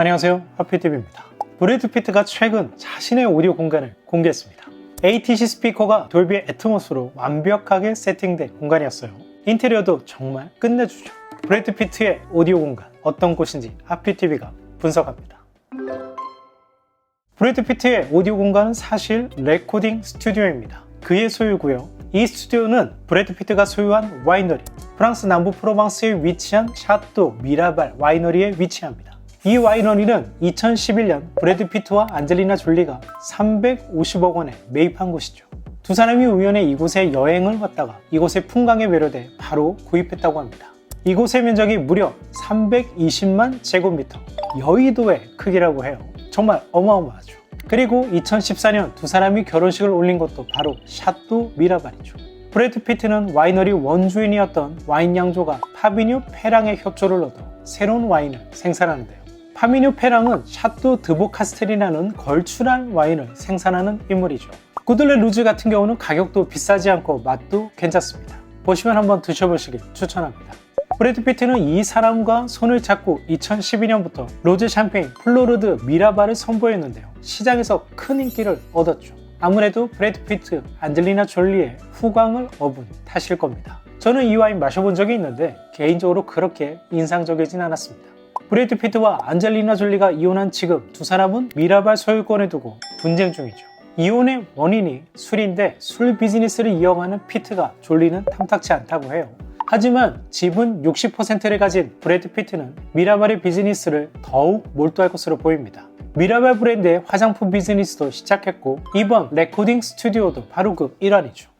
안녕하세요. 하피TV입니다. 브래드 피트가 최근 자신의 오디오 공간을 공개했습니다. ATC 스피커가 돌비 애트모스로 완벽하게 세팅된 공간이었어요. 인테리어도 정말 끝내주죠. 브래드 피트의 오디오 공간 어떤 곳인지 하피TV가 분석합니다. 브래드 피트의 오디오 공간은 사실 레코딩 스튜디오입니다. 그의 소유고요. 이 스튜디오는 브래드 피트가 소유한 와이너리, 프랑스 남부 프로방스에 위치한 샤또 미라발 와이너리에 위치합니다. 이 와이너리는 2011년 브래드 피트와 안젤리나 졸리가 350억 원에 매입한 곳이죠. 두 사람이 우연히 이곳에 여행을 왔다가 이곳의 풍광에 매료돼 바로 구입했다고 합니다. 이곳의 면적이 무려 320만 제곱미터, 여의도의 크기라고 해요. 정말 어마어마하죠. 그리고 2014년 두 사람이 결혼식을 올린 것도 바로 샤또 미라발이죠. 브래드 피트는 와이너리 원주인이었던 와인 양조가 파비뉴 페랑의 협조를 얻어 새로운 와인을 생산하는데요. 파비뉴 페랑은 샤또 드보 카스텔이라는 걸출한 와인을 생산하는 인물이죠. 구들레 루즈 같은 경우는 가격도 비싸지 않고 맛도 괜찮습니다. 보시면 한번 드셔보시길 추천합니다. 브래드 피트는 이 사람과 손을 잡고 2012년부터 로즈 샴페인 플로르드 미라바를 선보였는데요. 시장에서 큰 인기를 얻었죠. 아무래도 브래드 피트, 안젤리나 졸리의 후광을 업은 탓일 겁니다. 저는 이 와인 마셔본 적이 있는데 개인적으로 그렇게 인상적이진 않았습니다. 브래드 피트와 안젤리나 졸리가 이혼한 지금 두 사람은 미라발 소유권을 두고 분쟁 중이죠. 이혼의 원인이 술인데 술 비즈니스를 이어가는 피트가 졸리는 탐탁치 않다고 해요. 하지만 지분 60%를 가진 브래드 피트는 미라발의 비즈니스를 더욱 몰두할 것으로 보입니다. 미라발 브랜드의 화장품 비즈니스도 시작했고 이번 레코딩 스튜디오도 바로 그 일환이죠.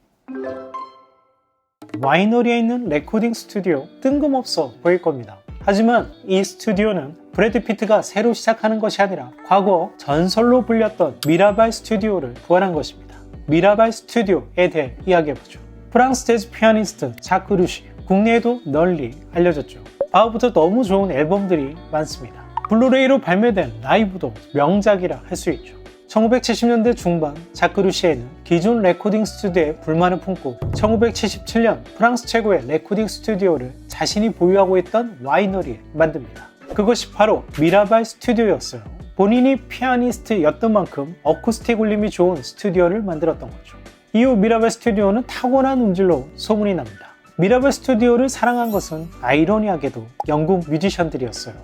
와이너리에 있는 레코딩 스튜디오 뜬금없어 보일 겁니다. 하지만 이 스튜디오는 브래드 피트가 새로 시작하는 것이 아니라 과거 전설로 불렸던 미라발 스튜디오를 부활한 것입니다. 미라발 스튜디오에 대해 이야기해보죠. 프랑스 재즈 피아니스트 자크 루시, 국내에도 널리 알려졌죠. 바우부터 너무 좋은 앨범들이 많습니다. 블루레이로 발매된 라이브도 명작이라 할 수 있죠. 1970년대 중반 자크 루시에는 기존 레코딩 스튜디오에 불만을 품고 1977년 프랑스 최고의 레코딩 스튜디오를 자신이 보유하고 있던 와이너리에 만듭니다. 그것이 바로 미라발 스튜디오였어요. 본인이 피아니스트였던 만큼 어쿠스틱 울림이 좋은 스튜디오를 만들었던 거죠. 이후 미라발 스튜디오는 타고난 음질로 소문이 납니다. 미라발 스튜디오를 사랑한 것은 아이러니하게도 영국 뮤지션들이었어요.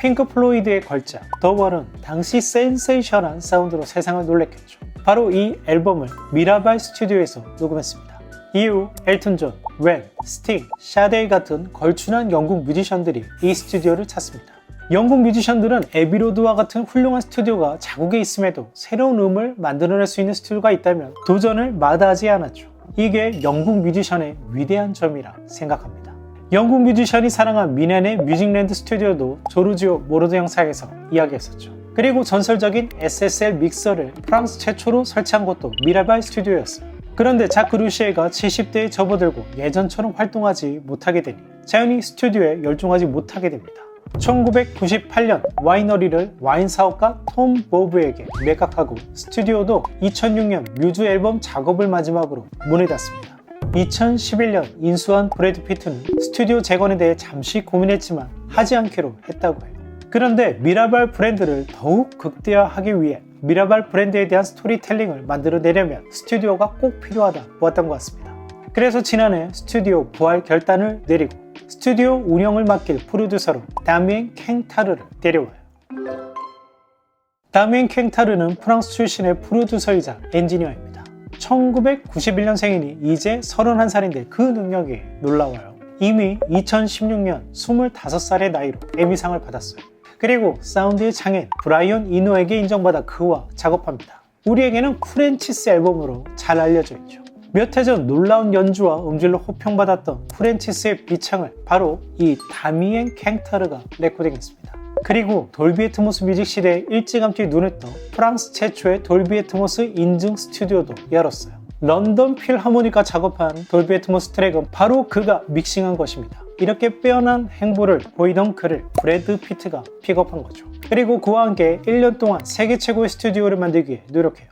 핑크 플로이드의 걸작 더 월은 당시 센세이션한 사운드로 세상을 놀랬겠죠. 바로 이 앨범을 미라발 스튜디오에서 녹음했습니다. 이후 엘튼 존, 웬, 스팅, 샤데이 같은 걸출한 영국 뮤지션들이 이 스튜디오를 찾습니다. 영국 뮤지션들은 에비로드와 같은 훌륭한 스튜디오가 자국에 있음에도 새로운 음을 만들어낼 수 있는 스튜디오가 있다면 도전을 마다하지 않았죠. 이게 영국 뮤지션의 위대한 점이라 생각합니다. 영국 뮤지션이 사랑한 미넨의 뮤직랜드 스튜디오도 조르지오 모로드 형사에서 이야기했었죠. 그리고 전설적인 SSL 믹서를 프랑스 최초로 설치한 것도 미라발 스튜디오였어요. 그런데 자크 루시에가 70대에 접어들고 예전처럼 활동하지 못하게 되니 자연히 스튜디오에 열중하지 못하게 됩니다. 1998년 와이너리를 와인 사업가 톰 보브에게 매각하고 스튜디오도 2006년 뮤즈 앨범 작업을 마지막으로 문을 닫습니다. 2011년 인수한 브래드 피트는 스튜디오 재건에 대해 잠시 고민했지만 하지 않기로 했다고 해요. 그런데 미라발 브랜드를 더욱 극대화하기 위해 미라발 브랜드에 대한 스토리텔링을 만들어내려면 스튜디오가 꼭 필요하다 보았던 것 같습니다. 그래서 지난해 스튜디오 부활 결단을 내리고 스튜디오 운영을 맡길 프로듀서로 다미엔 캥타르를 데려와요. 다미엔 캥타르는 프랑스 출신의 프로듀서이자 엔지니어입니다. 1991년생이니 이제 31살인데 그 능력이 놀라워요. 이미 2016년 25살의 나이로 에미상을 받았어요. 그리고 사운드의 장인 브라이언 이노에게 인정받아 그와 작업합니다. 우리에게는 프렌치스 앨범으로 잘 알려져 있죠. 몇 해 전 놀라운 연주와 음질로 호평받았던 프렌치스의 비창을 바로 이 다미엔 캥타르가 레코딩했습니다. 그리고 돌비 애트모스 뮤직 시대에 일찌감치 눈을 떠 프랑스 최초의 돌비 애트모스 인증 스튜디오도 열었어요. 런던 필하모니카 작업한 돌비 애트모스 트랙은 바로 그가 믹싱한 것입니다. 이렇게 빼어난 행보를 보이던 그를 브래드 피트가 픽업한 거죠. 그리고 그와 함께 1년 동안 세계 최고의 스튜디오를 만들기 위해 노력해요.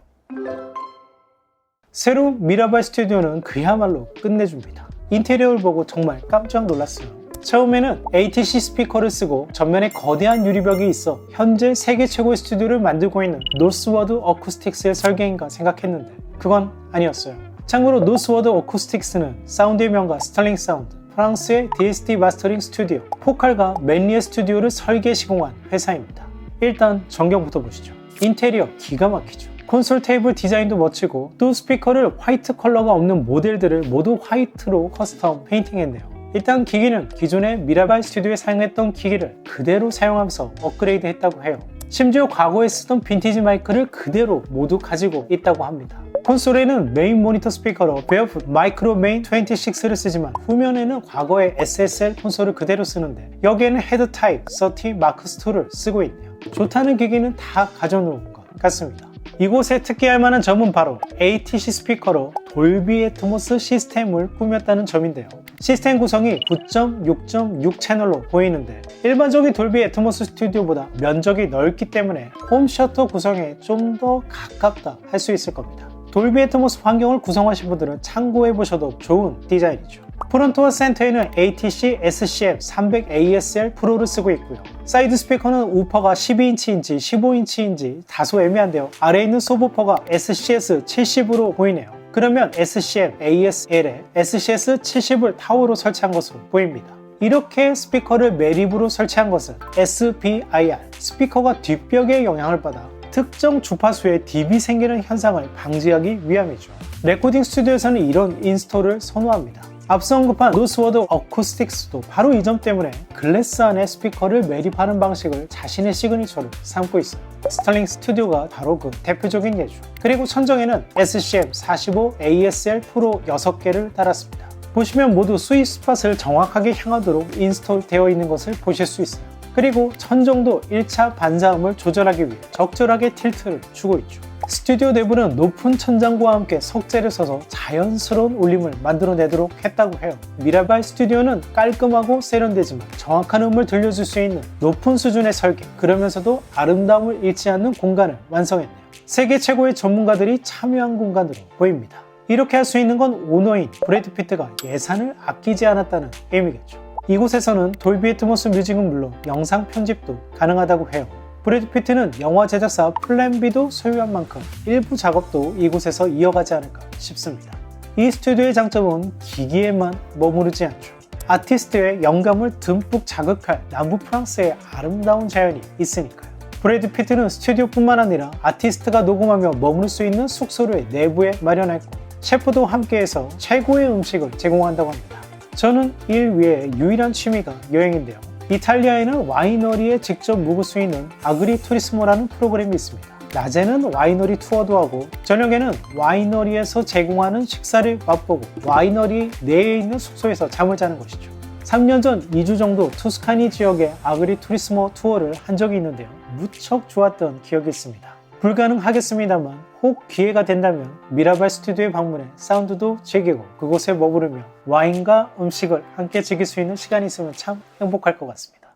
새로 미라발 스튜디오는 그야말로 끝내줍니다. 인테리어를 보고 정말 깜짝 놀랐어요. 처음에는 ATC 스피커를 쓰고 전면에 거대한 유리벽이 있어 현재 세계 최고의 스튜디오를 만들고 있는 노스워드 어쿠스틱스의 설계인가 생각했는데 그건 아니었어요. 참고로 노스워드 어쿠스틱스는 사운드의 명가 스털링 사운드, 프랑스의 DST 마스터링 스튜디오, 포칼과 맨리의 스튜디오를 설계 시공한 회사입니다. 일단 전경부터 보시죠. 인테리어 기가 막히죠. 콘솔 테이블 디자인도 멋지고 또 스피커를 화이트 컬러가 없는 모델들을 모두 화이트로 커스텀 페인팅했네요. 일단 기기는 기존의 미라발 스튜디오에 사용했던 기기를 그대로 사용하면서 업그레이드 했다고 해요. 심지어 과거에 쓰던 빈티지 마이크를 그대로 모두 가지고 있다고 합니다. 콘솔에는 메인 모니터 스피커로 베어풋 마이크로 메인 26를 쓰지만 후면에는 과거의 SSL 콘솔을 그대로 쓰는데 여기에는 헤드 타입 30 마크스2를 쓰고 있네요. 좋다는 기기는 다 가져놓은 것 같습니다. 이곳에 특기할 만한 점은 바로 ATC 스피커로 돌비 애트모스 시스템을 꾸몄다는 점인데요. 시스템 구성이 9.6.6 채널로 보이는데 일반적인 돌비 애트모스 스튜디오보다 면적이 넓기 때문에 홈 셔터 구성에 좀 더 가깝다 할 수 있을 겁니다. 돌비 애트모스 환경을 구성하신 분들은 참고해 보셔도 좋은 디자인이죠. 프론트와 센터에는 ATC SCM 300ASL 프로를 쓰고 있고요. 사이드 스피커는 우퍼가 12인치인지 15인치인지 다소 애매한데요. 아래에 있는 소보퍼가 SCS 70으로 보이네요. 그러면 SCM ASL에 SCS 70을 타워로 설치한 것으로 보입니다. 이렇게 스피커를 매립으로 설치한 것은 SBIR, 스피커가 뒷벽에 영향을 받아 특정 주파수에 딥이 생기는 현상을 방지하기 위함이죠. 레코딩 스튜디오에서는 이런 인스톨을 선호합니다. 앞서 언급한 노스워드 어쿠스틱스도 바로 이 점 때문에 글래스 안에 스피커를 매립하는 방식을 자신의 시그니처로 삼고 있어요. 스탈링 스튜디오가 바로 그 대표적인 예죠. 그리고 천정에는 SCM 45 ASL 프로 6개를 달았습니다. 보시면 모두 스윗 스팟을 정확하게 향하도록 인스톨 되어 있는 것을 보실 수 있어요. 그리고 천정도 1차 반사음을 조절하기 위해 적절하게 틸트를 주고 있죠. 스튜디오 내부는 높은 천장과 함께 석재를 써서 자연스러운 울림을 만들어내도록 했다고 해요. 미라발 스튜디오는 깔끔하고 세련되지만 정확한 음을 들려줄 수 있는 높은 수준의 설계, 그러면서도 아름다움을 잃지 않는 공간을 완성했네요. 세계 최고의 전문가들이 참여한 공간으로 보입니다. 이렇게 할 수 있는 건 오너인 브래드 피트가 예산을 아끼지 않았다는 의미겠죠. 이곳에서는 돌비 애트모스 뮤직은 물론 영상 편집도 가능하다고 해요. 브래드 피트는 영화 제작사 플랜 B도 소유한 만큼 일부 작업도 이곳에서 이어가지 않을까 싶습니다. 이 스튜디오의 장점은 기기에만 머무르지 않죠. 아티스트의 영감을 듬뿍 자극할 남부 프랑스의 아름다운 자연이 있으니까요. 브래드 피트는 스튜디오뿐만 아니라 아티스트가 녹음하며 머물 수 있는 숙소를 내부에 마련했고 셰프도 함께해서 최고의 음식을 제공한다고 합니다. 저는 일 위에 유일한 취미가 여행인데요. 이탈리아에는 와이너리에 직접 묵을 수 있는 아그리 투리스모라는 프로그램이 있습니다. 낮에는 와이너리 투어도 하고 저녁에는 와이너리에서 제공하는 식사를 맛보고 와이너리 내에 있는 숙소에서 잠을 자는 것이죠. 3년 전 2주 정도 투스카니 지역의 아그리 투리스모 투어를 한 적이 있는데요. 무척 좋았던 기억이 있습니다. 불가능하겠습니다만 혹 기회가 된다면 미라발 스튜디오에 방문해 사운드도 즐기고 그곳에 머무르며 와인과 음식을 함께 즐길 수 있는 시간이 있으면 참 행복할 것 같습니다.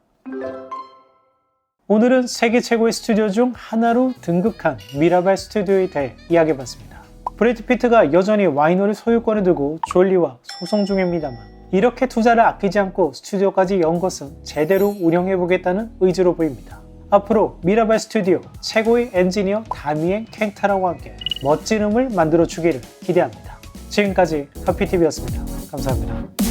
오늘은 세계 최고의 스튜디오 중 하나로 등극한 미라발 스튜디오에 대해 이야기해봤습니다. 브래드 피트가 여전히 와이너리 소유권을 두고 졸리와 소송 중입니다만 이렇게 투자를 아끼지 않고 스튜디오까지 연 것은 제대로 운영해보겠다는 의지로 보입니다. 앞으로 미라발 스튜디오 최고의 엔지니어 다미엔 캥타라와 함께 멋진 음을 만들어 주기를 기대합니다. 지금까지 카피TV였습니다. 감사합니다.